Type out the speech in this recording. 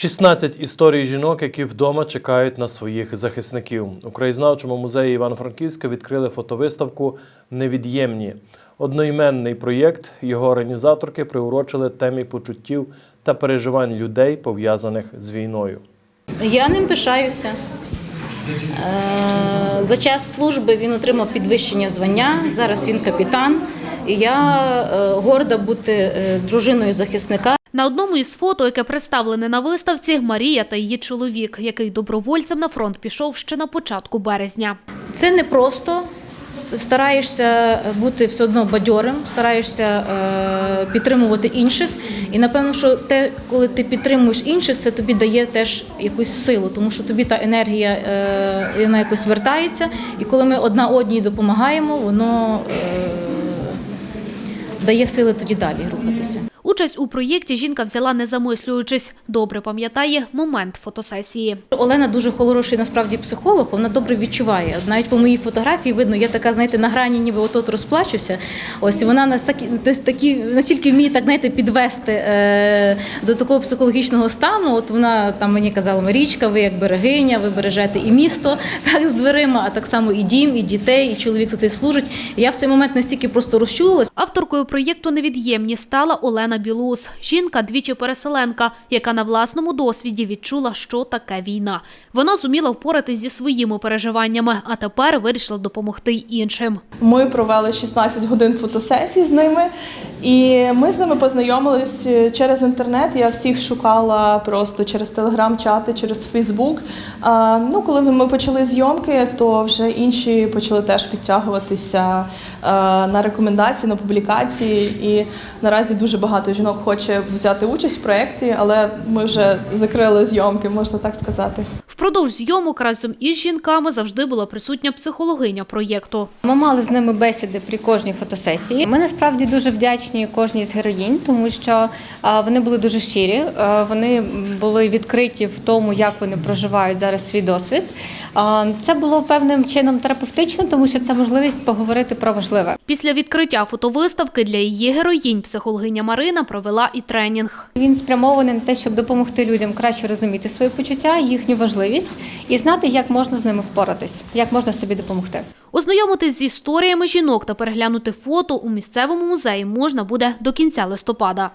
16 історій жінок, які вдома чекають на своїх захисників. У краєзнавчому музеї Івано-Франківська відкрили фотовиставку Невід'ємні. Одноіменний проєкт його організаторки приурочили темі почуттів та переживань людей, пов'язаних з війною. Я ним пишаюся. Е, За час служби він отримав підвищення звання. Зараз він капітан. І я е, горда бути е, дружиною захисника. На одному із фото, яке представлене на виставці, Марія та її чоловік, який добровольцем на фронт пішов ще на початку березня. Це не просто. Стараєшся бути все одно бадьорим, стараєшся е, підтримувати інших. І напевно, що те, коли ти підтримуєш інших, це тобі дає теж якусь силу, тому що тобі та енергія е, вона якось вертається. І коли ми одна одній допомагаємо, воно е, дає сили тоді далі рухатися. Участь у проєкті жінка взяла не замислюючись. Добре пам'ятає момент фотосесії. Олена дуже хороший насправді психолог, вона добре відчуває. Навіть по моїй фотографії видно, я така, знаєте, на грані, ніби отут розплачуся. Ось і вона нас такі, такі настільки вміє так, знаєте, підвести е, до такого психологічного стану. От вона там мені казала, Марічка, ви як берегиня, ви бережете і місто так з дверима, а так само і дім, і дітей, і чоловік за це служить. Я в цей момент настільки просто розчулилась. Авторкою проєкту «Невід'ємні» стала Олена Білус. Жінка двічі переселенка, яка на власному досвіді відчула, що таке війна. Вона зуміла впоратись зі своїми переживаннями, а тепер вирішила допомогти іншим. Ми провели 16 годин фотосесій з ними, і ми з ними познайомились через інтернет. Я всіх шукала просто через телеграм-чати, через Фейсбук. Ну, коли ми почали зйомки, то вже інші почали теж підтягуватися а, на рекомендації, на публікації. І наразі дуже багато жінок хоче взяти участь в проєкті, але ми вже закрили зйомки, можна так сказати. Впродовж зйомок разом із жінками завжди була присутня психологиня проєкту. Ми мали з ними бесіди при кожній фотосесії. Ми насправді дуже вдячні кожній з героїнь, тому що вони були дуже щирі, вони були відкриті в тому, як вони проживають зараз свій досвід. Це було певним чином терапевтично, тому що це можливість поговорити про важливе. Після відкриття фотовиставки для її героїнь психологиня Марина провела і тренінг. Він спрямований на те, щоб допомогти людям краще розуміти свої почуття, їхню важливість і знати, як можна з ними впоратись, як можна собі допомогти. Ознайомитись з історіями жінок та переглянути фото у місцевому музеї можна буде до кінця листопада.